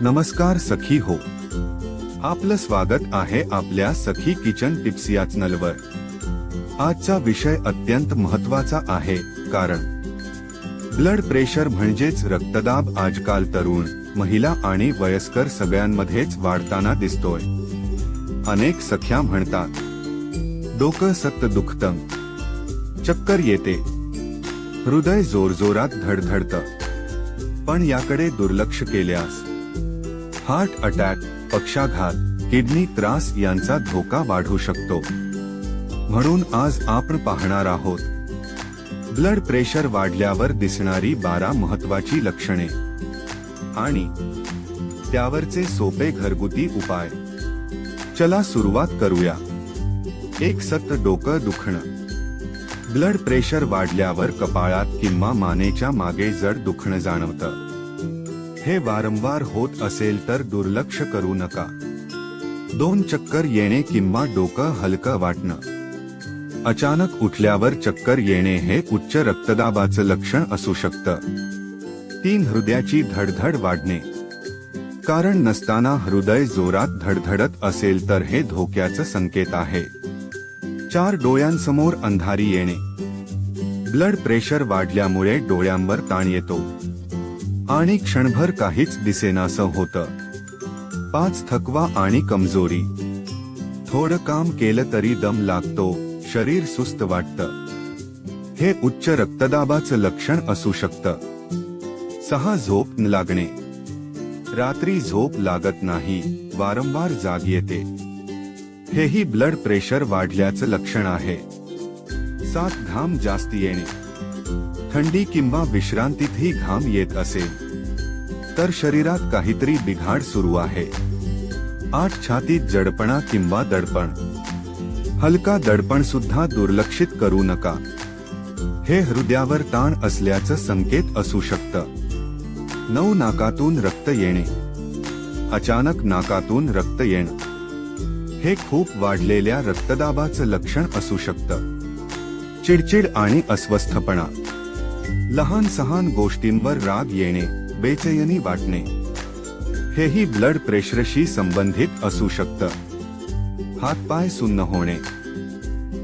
नमस्कार सखी हो. आपलं स्वागत आहे आपल्या सखी किचन टिप्स या चॅनलवर. आजचा विषय अत्यंत महत्त्वाचा आहे कारण ब्लड प्रेशर म्हणजेच रक्तदाब आजकाल तरुण महिला आणि वयस्कर सगळ्यांमध्येच वाढताना दिसतोय. अनेक सख्या म्हणतात डोकं सक्त दुखतं. चक्कर येते. हृदय जोरजोरात धडधडतं. पण याकडे दुर्लक्ष केल्यास हार्ट अटॅक पक्षाघात किडनी त्रास यांचा धोका वाढू शकतो. म्हणून आज आपण पाहणार आहोत. ब्लड प्रेशर वाढल्यावर दिसणारी बारा महत्वाची लक्षणे. आणि त्यावरचे सोपे घरगुती उपाय. चला सुरुवात करूया. एक सक्त डोकं दुखणं. ब्लड प्रेशर वाढल्यावर कपाळात किंवा मानेच्या मागे जड दुखणं जाणवतं. हे वारंवार होत असेल तर दुर्लक्ष करू नका. दोन चक्कर येणे किंवा डोकं हलकं वाटणं. अचानक उठल्यावर चक्कर येणे हे उच्च रक्तदाबाचं लक्षण असू शकतं. तीन हृदयाची धडधड वाढणे. कारण नसताना हृदय जोरात धडधडत असेल तर हे धोक्याचं संकेत आहे. चार डोळ्यांसमोर अंधारी येणे. ब्लड प्रेशर वाढल्यामुळे डोळ्यांवर ताण येतो. आणि क्षणभर काहीच दिसेनासं होतं. पाच थकवा आणि कमजोरी. थोडं काम केलं तरी दम लागतो शरीर सुस्त वाटतं. हे उच्च रक्तदाबाचं लक्षण असू शकतं. सहा झोप न लागणे. रात्री झोप लागत नाही वारंवार जाग येते. हेही ब्लड प्रेशर वाढल्याचं लक्षण आहे. सात घाम जास्त येणे. थंडी किंवा विश्रांतीतही घाम येत असेल तर शरीरात काहीतरी बिघाड सुरू आहे. आठ छातीत जडपणा किंवा दडपण. हलका दडपण सुद्धा दुर्लक्षित करू नका. हे हृदयावर ताण असल्याचं संकेत असू शकतं. नऊ नाकातून रक्त येणे. अचानक नाकातून रक्त येणं. हे खूप वाढलेल्या रक्तदाबाचं लक्षण असू शकतं. चिडचिड आणि अस्वस्थपणा. लहान सहान गोष्टींवर राग येणे बेचैनी वाटणे. हेही ब्लड प्रेशरशी संबंधित असू शकतं. हातपाय सुन्न होणे.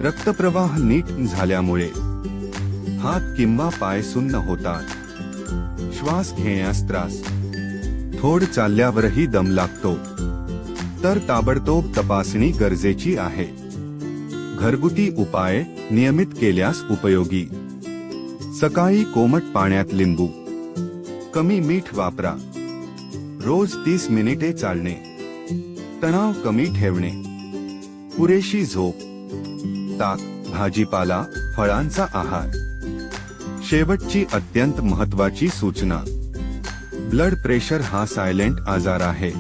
रक्तप्रवाह नीट झाल्यामुळे. हात किंवा पाय सुन्न होतात. श्वास घेण्यास त्रास. थोड चालल्यावरही दम लागतो. तर ताबडतोब तपासणी गरजेची आहे. घरगुती उपाय नियमित केल्यास उपयोगी. सकाळी कोमट पाण्यात लिंबू. कमी मीठ वापरा. रोज तीस मिनिटे चालणे. तणाव कमी ठेवणे. पुरेशी झोप. ताक भाजीपाला फळांचा आहार. शेवटची अत्यंत महत्वाची सूचना. ब्लड प्रेशर हा सायलेंट आजार आहे.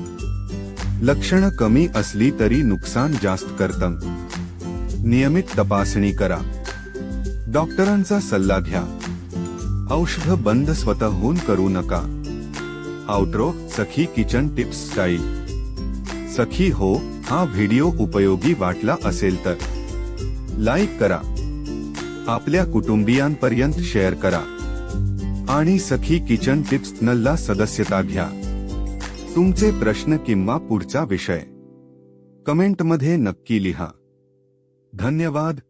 लक्षणं कमी असली तरी नुकसान जास्त करतं. नियमित तपासणी करा. डॉक्टरांचा सल्ला घ्या. औषध बंद स्वतःहून करू नका. Outro Sakhi kitchen tips style Sakhi हो हा व्हिडिओ उपयोगी वाटला असेल तर. लाईक करा. आपल्या कुटुंबियांपर्यंत शेअर करा. आणि सखी किचन टिप्स नल्ला सदस्यता घ्या. तुमचे प्रश्न किंवा पुढचा विषय. कमेंटमध्ये नक्की लिहा. धन्यवाद.